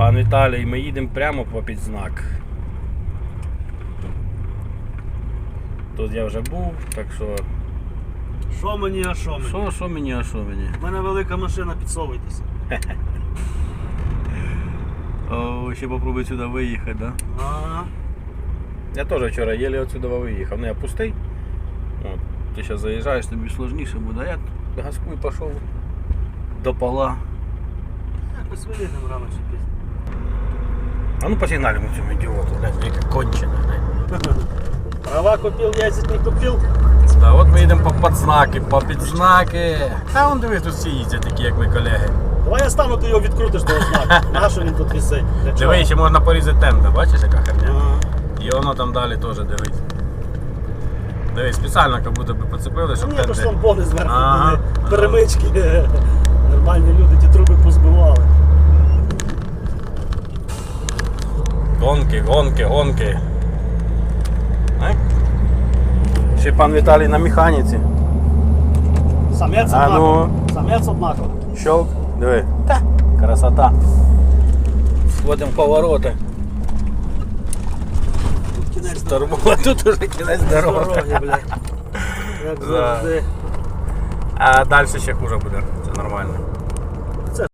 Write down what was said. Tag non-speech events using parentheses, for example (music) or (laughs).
Пан Віталій, ми їдемо прямо по підзнак. Тут я вже був, так що. Що мені, а що мені? Що, що мені, а що мені? У мене велика машина, підсовуйтеся. (laughs) О, ще попробуй сюди виїхати, да? А, Я теж вчора єлі отсюди виїхав. Ну я пустий. От, ти зараз заїжджаєш, тобі сложніше буде. А я газку і пішов до пола. якось виїдемо рано чи пізно. А ну посигналимо цьому ідіоту, блядь, яке кончене, блядь. Права купив, яйцять не купив. Да, от ми йдемо по підзнаки, по підзнаки. А он дивись, тут всі їздять такі, як ми колеги. Давай я стану, ти його відкрутиш того знаку. (laughs) Нащо він тут висить? Для чого? Диви, ще можна порізати тенда, бачиш, яка херня? І воно там далі теж дивись. Дивись, спеціально як будто би поцепили, щоб Ні, то ж тенди. лампони зверху Ага. перемички. (laughs) Нормальні люди ті Гонки, гонки, гонки. Так? Ще пан Віталій на механіці. Самець А однаково. ну. Самець однаково. Щелк, диви. Та, красота. Входимо в повороти. Тут кінець Турбула, тут уже кінець дороги. дороги, блядь. Як Да. (laughs) завжди. А далі ще хуже буде. Це нормально.